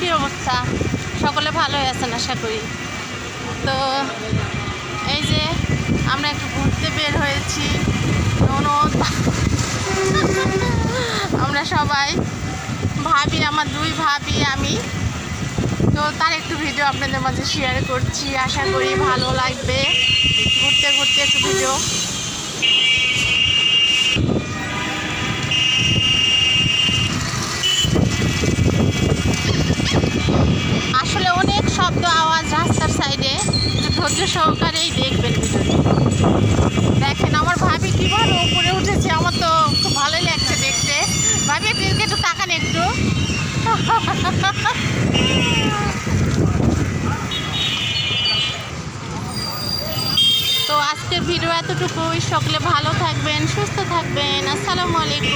কি অবস্থা? সকলে ভালোই আছেন আশা করি। তো এই যে আমরা একটু ঘুরতে বের হয়েছি। ননদ, আমরা সবাই, ভাবি, আমার দুই ভাবি, আমি। তো তার একটু ভিডিও আপনাদের মাঝে শেয়ার করছি। আশা করি ভালো লাগবে। ঘুরতে ঘুরতে একটু ভিডিও ধৈর্য সহকারেই দেখবেন দেখেন, আমার ভাবি কীভাবে উপরে উঠেছে, আমার তো খুব ভালোই লাগছে দেখতে। ভাবি এদিকে একটু তাকান একটু। তো আজকের ভিডিও এতটুকুই। সকলে ভালো থাকবেন, সুস্থ থাকবেন। আসসালামু আলাইকুম।